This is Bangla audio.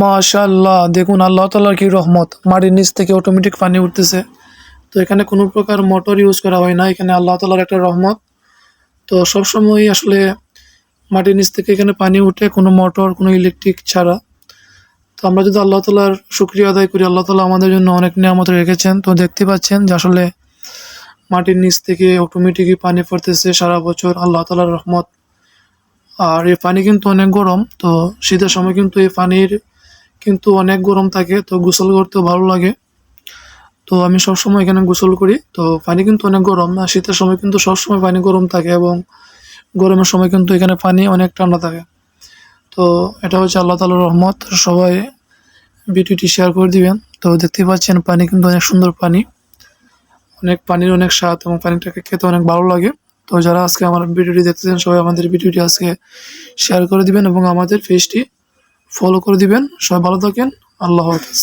মাশাআল্লাহ, দেখুন আল্লাহ তাআলার কি রহমত। মাটির নিচ থেকে অটোমেটিক পানি উঠতেছে। তো এখানে কোনো প্রকার মোটর ইউজ করা হয় না, এখানে আল্লাহ তাআলার একটা রহমত। তো সবসময় আসলে মাটির নিচ থেকে এখানে পানি উঠে কোনো মোটর কোনো ইলেকট্রিক ছাড়া। তো আমরা যদি আল্লাহ তালার শুক্রিয়া আদায় করি, আল্লাহ তালা আমাদের জন্য অনেক নিয়ামত রেখেছেন। তো দেখতে পাচ্ছেন যে আসলে মাটির নিচ থেকে অটোমেটিকই পানি পড়তেছে সারা বছর, আল্লাহ তালার রহমত। আর এই পানি কিন্তু অনেক গরম, তো শীতের সময় কিন্তু এই পানির কিন্তু অনেক গরম থাকে, তো গোসল করতে ভালো লাগে। তো আমি সবসময় এখানে গোসল করি। তো পানি কিন্তু অনেক গরম, আর শীতের সময় কিন্তু সবসময় পানি গরম থাকে এবং গরমের সময় কিন্তু এখানে পানি অনেক ঠান্ডা থাকে। তো এটা হচ্ছে আল্লাহ তালার রহমত সবাই ভিডিওটি শেয়ার করে দিবেন। তো দেখতে পাচ্ছেন পানি কিন্তু অনেক সুন্দর পানি। অনেক পানির অনেক স্বাদ এবং পানিটাকে খেতে অনেক ভালো লাগে। তো যারা আজকে আমার ভিডিওটি দেখতেছেন, সবাই আমাদের ভিডিওটি আজকে শেয়ার করে দিবেন এবং আমাদের পেজটি ফলো করে দিবেন। সবাই ভালো থাকেন। আল্লাহ হাফিজ।